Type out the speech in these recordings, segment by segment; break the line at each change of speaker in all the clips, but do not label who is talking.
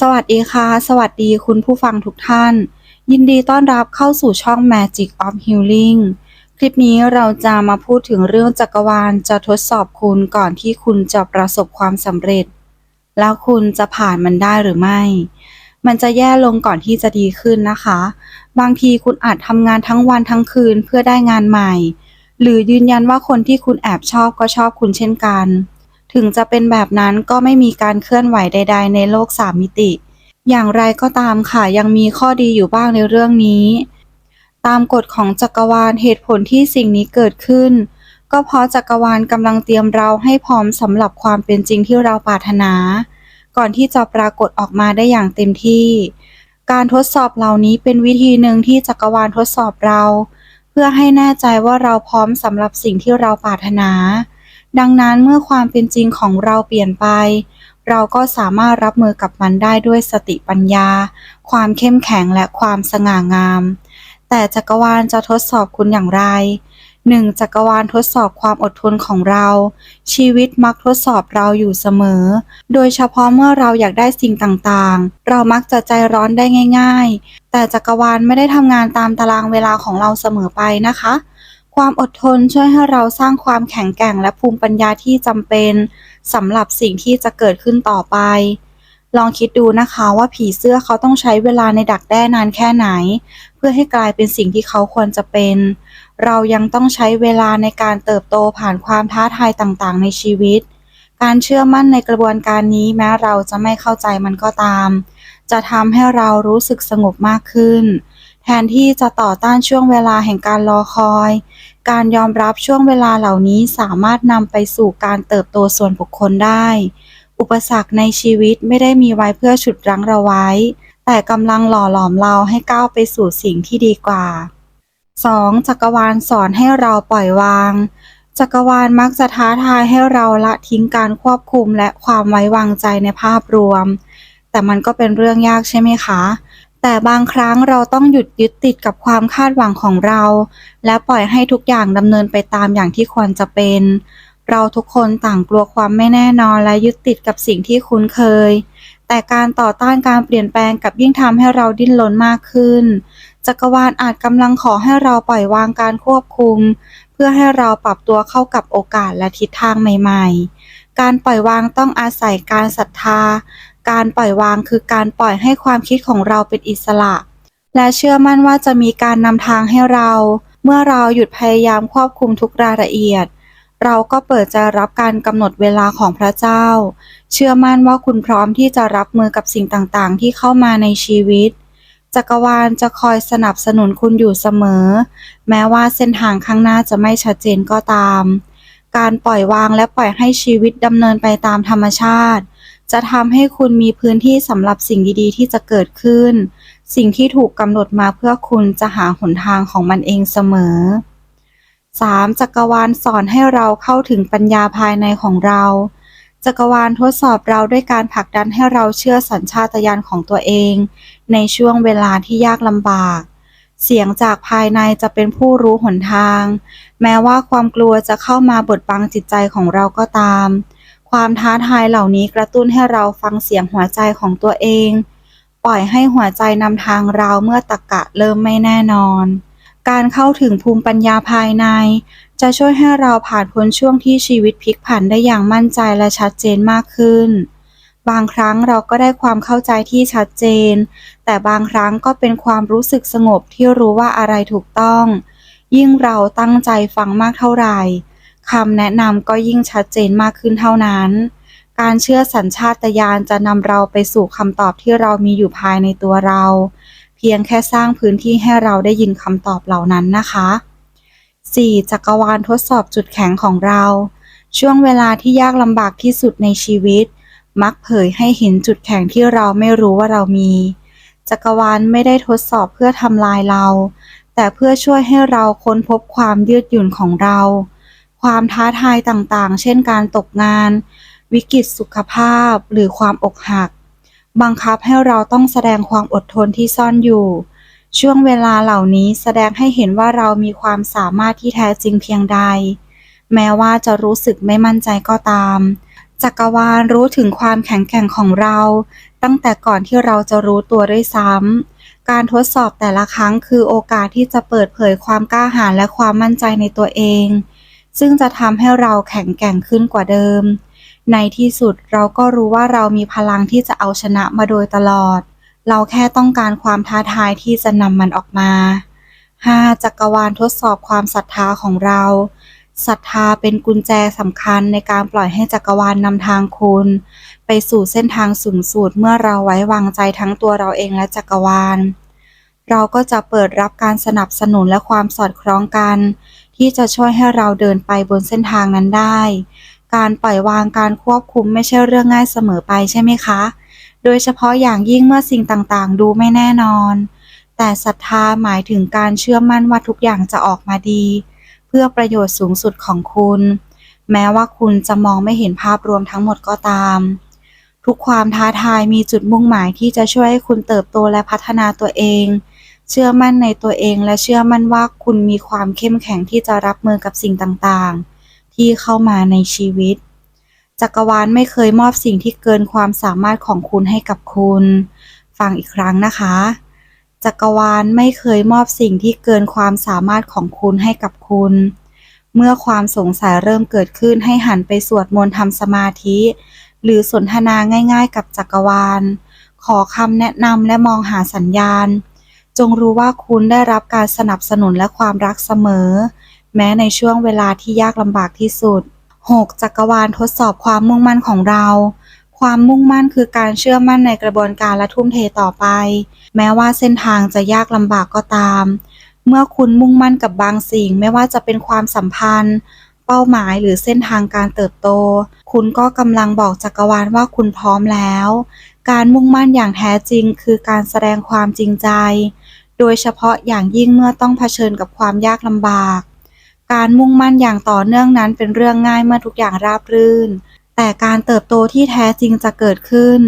สวัสดีค่ะ สวัสดีคุณผู้ฟังทุกท่าน ยินดีต้อนรับเข้าสู่ช่อง Magic of Healing คลิปนี้เราจะมาพูดถึงเรื่องจักรวาลจะทดสอบคุณก่อนที่คุณจะประสบความสำเร็จ แล้วคุณจะผ่านมันได้หรือไม่ มันจะแย่ลงก่อนที่จะดีขึ้นนะคะ บางทีคุณอาจทำงานทั้งวันทั้งคืนเพื่อได้งานใหม่ หรือยืนยันว่าคนที่คุณแอบชอบก็ชอบคุณเช่นกัน ถึงจะเป็นแบบนั้นก็ไม่มีการเคลื่อนไหวใด ๆ ในโลกสามมิติ อย่างไรก็ตามค่ะยังมีข้อดีอยู่บ้างในเรื่องนี้ ตามกฎของจักรวาลเหตุผลที่สิ่งนี้เกิดขึ้น ก็เพราะจักรวาลกำลังเตรียมเราให้พร้อมสำหรับความเป็นจริงที่เราปรารถนา ก่อนที่จะปรากฏออกมาได้อย่างเต็มที่ การทดสอบเหล่านี้เป็นวิธีหนึ่งที่จักรวาลทดสอบเรา เพื่อให้แน่ใจว่าเราพร้อมสำหรับสิ่งที่เราปรารถนา ดังนั้นเมื่อความเป็นจริงของเราเปลี่ยนไป เราก็สามารถรับมือกับมันได้ด้วยสติปัญญา ความเข้มแข็งและความสง่างาม แต่จักรวาลจะทดสอบคุณอย่างไร 1. จักรวาลทดสอบความอดทนของเรา ชีวิตมักทดสอบเราอยู่เสมอ โดยเฉพาะเมื่อเราอยากได้สิ่งต่างๆ เรามักจะใจร้อนได้ง่าย ๆ แต่จักรวาลไม่ได้ทำงานตามตารางเวลาของเราเสมอไปนะคะ ความอดทนช่วยให้เราสร้างความแข็งแกร่งและภูมิปัญญาที่จำเป็นสำหรับสิ่งที่จะเกิดขึ้นต่อไป ลองคิดดูนะคะว่าผีเสื้อเขาต้องใช้เวลาในดักแด้นานแค่ไหน เพื่อให้กลายเป็นสิ่งที่เขาควรจะเป็น เรายังต้องใช้เวลาในการเติบโตผ่านความท้าทายต่างๆ ในชีวิต การเชื่อมั่นในกระบวนการนี้แม้เราจะไม่เข้าใจมันก็ตาม จะทำให้เรารู้สึกสงบมากขึ้น แทนที่จะต่อต้านช่วงเวลาแห่งการรอคอย การยอมรับช่วงเวลาเหล่านี้สามารถนำไปสู่การเติบโตส่วนบุคคลได้ อุปสรรคในชีวิตไม่ได้มีไว้เพื่อฉุดรั้งเราไว้ แต่กำลังหล่อหลอมเราให้ก้าวไปสู่สิ่งที่ดีกว่า 2. จักรวาลสอนให้เราปล่อยวาง จักรวาลมักจะท้าทายให้เราละทิ้งการควบคุมและความไว้วางใจในภาพรวม แต่มันก็เป็นเรื่องยากใช่ไหมคะ แต่บางครั้งเราต้องหยุดยึดติดกับความคาดหวังของเรา และปล่อยให้ทุกอย่างดำเนินไปตามอย่างที่ควรจะเป็น เราทุกคนต่างกลัวความไม่แน่นอนและยึดติดกับสิ่งที่คุ้นเคย แต่การต่อต้านการเปลี่ยนแปลงกับยิ่งทำให้เราดิ้นรนมากขึ้น จักรวาลอาจกำลังขอให้เราปล่อยวางการควบคุม เพื่อให้เราปรับตัวเข้ากับโอกาสและทิศทางใหม่ ๆ การปล่อยวางต้องอาศัยการศรัทธา การปล่อยวางคือการปล่อยให้ความคิดของเราเป็นอิสระ และเชื่อมั่นว่าจะมีการนำทางให้เรา เมื่อเราหยุดพยายามควบคุมทุกรายละเอียด เราก็เปิดใจรับการกำหนดเวลาของพระเจ้า เชื่อมั่นว่าคุณพร้อมที่จะรับมือกับสิ่งต่างๆ ที่เข้ามาในชีวิต จักรวาลจะคอยสนับสนุนคุณอยู่เสมอ แม้ว่าเส้นทางข้างหน้าจะไม่ชัดเจนก็ตาม การปล่อยวางและปล่อยให้ชีวิตดำเนินไปตามธรรมชาติ จะทำให้คุณมีพื้นที่สำหรับสิ่งดีๆ ที่จะเกิดขึ้น สิ่งที่ถูกกำหนดมาเพื่อคุณจะหาหนทางของมันเองเสมอ 3. จักรวาลสอนให้เราเข้าถึงปัญญาภายในของเรา จักรวาลทดสอบเราด้วยการผลักดันให้เราเชื่อสัญชาตญาณของตัวเอง ในช่วงเวลาที่ยากลำบาก เสียงจากภายในจะเป็นผู้รู้หนทาง แม้ว่าความกลัวจะเข้ามาบดบังจิตใจของเราก็ตาม ความท้าทายเหล่านี้กระตุ้นให้เราฟังเสียงหัวใจของตัวเอง ปล่อยให้หัวใจนำทางเราเมื่อตะกะเริ่มไม่แน่นอน การเข้าถึงภูมิปัญญาภายใน จะช่วยให้เราผ่านพ้นช่วงที่ชีวิตพลิกผันได้อย่างมั่นใจและชัดเจนมากขึ้น บางครั้งเราก็ได้ความเข้าใจที่ชัดเจน แต่บางครั้งก็เป็นความรู้สึกสงบที่รู้ว่าอะไรถูกต้อง ยิ่งเราตั้งใจฟังมากเท่าไหร่ คำแนะนำก็ยิ่งชัดเจนมากขึ้นเท่านั้น การเชื่อสัญชาตญาณจะนำเราไปสู่คำตอบที่เรามีอยู่ภายในตัวเรา เพียงแค่สร้างพื้นที่ให้เราได้ยินคำตอบเหล่านั้นนะคะ 4. จักรวาลทดสอบจุดแข็งของเรา ช่วงเวลาที่ยากลำบากที่สุดในชีวิต มักเผยให้เห็นจุดแข็งที่เราไม่รู้ว่าเรามี จักรวาลไม่ได้ทดสอบเพื่อทำลายเรา แต่เพื่อช่วยให้เราค้นพบความยืดหยุ่นของเรา ความท้าทายต่างๆ เช่นการตกงาน วิกฤตสุขภาพ หรือความอกหัก บังคับให้เราต้องแสดงความอดทนที่ซ่อนอยู่ ช่วงเวลาเหล่านี้แสดงให้เห็นว่าเรามีความสามารถที่แท้จริงเพียงใด แม้ว่าจะรู้สึกไม่มั่นใจก็ตาม จักรวาลรู้ถึงความแข็งแกร่งของเรา ตั้งแต่ก่อนที่เราจะรู้ตัวด้วยซ้ำการทดสอบแต่ละครั้งคือโอกาสที่จะเปิดเผยความกล้าหาญและความมั่นใจในตัวเอง ซึ่งจะทำให้เราแข็งแกร่งขึ้นกว่าเดิม ในที่สุดเราก็รู้ว่าเรามีพลังที่จะเอาชนะมาโดยตลอด เราแค่ต้องการความท้าทายที่จะนำมันออกมา 5. จักรวาลทดสอบความศรัทธาของเราศรัทธาเป็นกุญแจสำคัญในการปล่อยให้จักรวาลนำทางคุณ ไปสู่เส้นทางสูงสุดเมื่อเราไว้วางใจทั้งตัวเราเองและจักรวาล เราก็จะเปิดรับการสนับสนุนและความสอดคล้องกัน ที่จะช่วยให้เราเดินไปบนเส้นทางนั้นได้ การปล่อยวางการควบคุมไม่ใช่เรื่องง่ายเสมอไปใช่ไหมคะ โดยเฉพาะอย่างยิ่งเมื่อสิ่งต่างๆ ดูไม่แน่นอน แต่ศรัทธาหมายถึงการเชื่อมั่นว่าทุกอย่างจะออกมาดี เพื่อประโยชน์สูงสุดของคุณ แม้ว่าคุณจะมองไม่เห็นภาพรวมทั้งหมดก็ตาม ทุกความท้าทายมีจุดมุ่งหมายที่จะช่วยให้คุณเติบโตและพัฒนาตัวเอง เชื่อมั่นในตัวเองและเชื่อมั่นว่าคุณมีความเข้มแข็งที่จะรับมือกับสิ่งต่างๆ ที่เข้ามาในชีวิต จักรวาลไม่เคยมอบสิ่งที่เกินความสามารถของคุณให้กับคุณ ฟังอีกครั้งนะคะ จักรวาลไม่เคยมอบสิ่งที่เกินความสามารถของคุณให้กับคุณ เมื่อความสงสัยเริ่มเกิดขึ้นให้หันไปสวดมนต์ทำสมาธิ หรือสนทนาง่าย ๆ กับจักรวาล ขอคำแนะนำและมองหาสัญญาณ จงรู้ว่าคุณได้รับการสนับสนุนและความรักเสมอ แม้ในช่วงเวลาที่ยากลำบากที่สุด 6. จักรวาลทดสอบความมุ่งมั่นของเรา ความมุ่งมั่นคือการเชื่อมั่นในกระบวนการและทุ่มเทต่อไป แม้ว่าเส้นทางจะยากลำบากก็ตาม เมื่อคุณมุ่งมั่นกับบางสิ่ง ไม่ว่าจะเป็นความสัมพันธ์ เป้าหมายหรือเส้นทางการเติบโต คุณก็กำลังบอกจักรวาลว่าคุณพร้อมแล้ว การมุ่งมั่นอย่างแท้จริงคือการแสดงความจริงใจ โดยเฉพาะอย่างยิ่งเมื่อต้องเผชิญกับความยากลำบาก การมุ่งมั่นอย่างต่อเนื่องนั้นเป็นเรื่องง่ายเมื่อทุกอย่างราบรื่น แต่การเติบโตที่แท้จริงจะเกิดขึ้น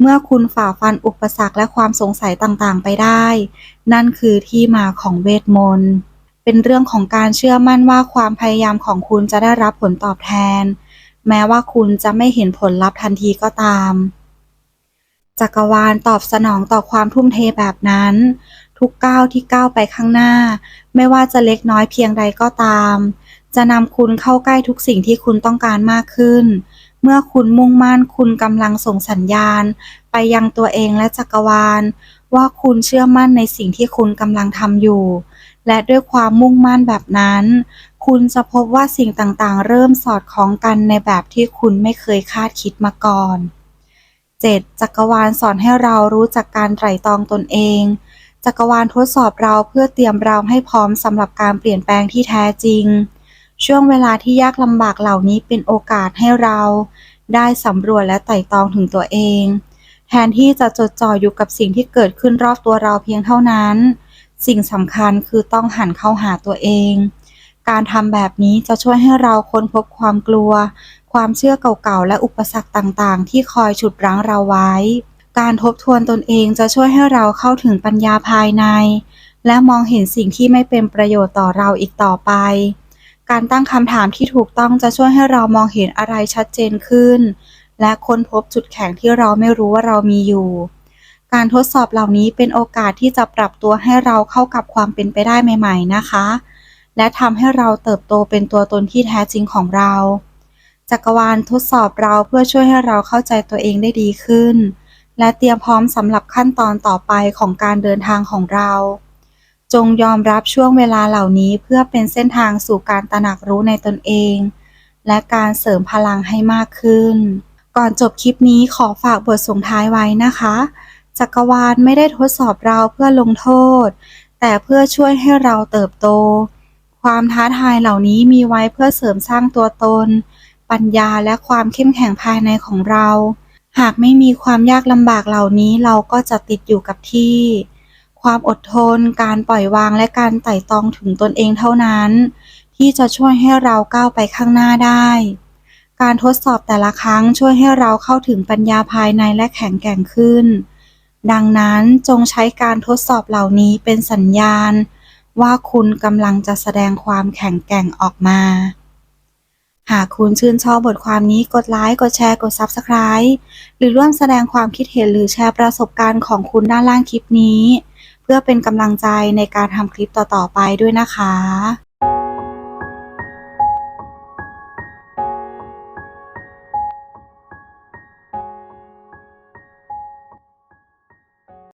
เมื่อคุณฝ่าฟันอุปสรรคและความสงสัยต่างๆ ไปได้ นั่นคือที่มาของเวทมนต์เป็นเรื่องของการเชื่อมั่นว่าความพยายามของคุณจะได้รับผลตอบแทน แม้ว่าคุณจะไม่เห็นผลลัพธ์ทันทีก็ตาม จักรวาลตอบสนองต่อความทุ่มเทแบบนั้น ทุกก้าวที่ก้าวไปข้างหน้า ไม่ว่าจะเล็กน้อยเพียงใดก็ตาม จะนำคุณเข้าใกล้ทุกสิ่งที่คุณต้องการมากขึ้น เมื่อคุณมุ่งมั่นคุณกำลังส่งสัญญาณ ไปยังตัวเองและจักรวาล ว่าคุณเชื่อมั่นในสิ่งที่คุณกำลังทำอยู่ และด้วยความมุ่งมั่นแบบนั้น คุณจะพบว่าสิ่งต่างๆ เริ่มสอดคล้องกันในแบบที่คุณไม่เคยคาดคิดมาก่อน 7. จักรวาลสอนให้เรารู้จักการไตร่ตรองตนเอง จักรวาลทดสอบเราเพื่อเตรียมเราให้พร้อมสำหรับการเปลี่ยนแปลงที่แท้จริง ช่วงเวลาที่ยากลำบากเหล่านี้เป็นโอกาสให้เรา ได้สำรวจและไตร่ตรองถึงตัวเอง แทนที่จะจดจ่ออยู่กับสิ่งที่เกิดขึ้นรอบตัวเราเพียงเท่านั้น สิ่งสำคัญคือต้องหันเข้าหาตัวเอง การทำแบบนี้จะช่วยให้เราค้นพบความกลัว ความเชื่อเก่าๆ และอุปสรรคต่างๆ ที่คอยฉุดรั้งเราไว้ การทบทวนตนเองจะช่วยให้เราเข้าถึงปัญญาภายใน และมองเห็นสิ่งที่ไม่เป็นประโยชน์ต่อเราอีกต่อไป การตั้งคำถามที่ถูกต้องจะช่วยให้เรามองเห็นอะไรชัดเจนขึ้น และค้นพบจุดแข็งที่เราไม่รู้ว่าเรามีอยู่ การทดสอบเหล่านี้เป็นโอกาสที่จะปรับตัวให้เราเข้ากับความเป็นไปได้ใหม่ ๆ นะคะ และทำให้เราเติบโตเป็นตัวตนที่แท้จริงของเรา จักรวาลทดสอบเราเพื่อช่วยให้เราเข้าใจตัวเองได้ดีขึ้น และเตรียมพร้อมสำหรับขั้นตอนต่อไปของการเดินทางของเรา จงยอมรับช่วงเวลาเหล่านี้เพื่อเป็นเส้นทางสู่การตระหนักรู้ในตนเอง และการเสริมพลังให้มากขึ้น ก่อนจบคลิปนี้ขอฝากบทส่งท้ายไว้นะคะ จักรวาลไม่ได้ทดสอบเราเพื่อลงโทษ แต่เพื่อช่วยให้เราเติบโต ความท้าทายเหล่านี้มีไว้เพื่อเสริมสร้างตัวตน ปัญญาและความเข้มแข็งภายในของเรา หากไม่มีความยากลำบากเหล่านี้เราก็จะติดอยู่กับที่ ความอดทน การปล่อยวางและการไต่ตองถึงตนเองเท่านั้น ที่จะช่วยให้เราก้าวไปข้างหน้าได้ การทดสอบแต่ละครั้งช่วยให้เราเข้าถึงปัญญาภายในและแข็งแกร่งขึ้น ดังนั้นจงใช้การทดสอบเหล่านี้เป็นสัญญาณว่าคุณกำลังจะแสดงความแข็งแกร่งออกมา หากคุณชื่นชอบบทความนี้กดไลค์ กดแชร์ กด Subscribe หรือร่วมแสดงความคิดเห็นหรือแชร์ประสบการณ์ของคุณด้านล่างคลิปนี้ เพื่อเป็นกำลังใจในการทำคลิปต่อๆไปด้วยนะคะ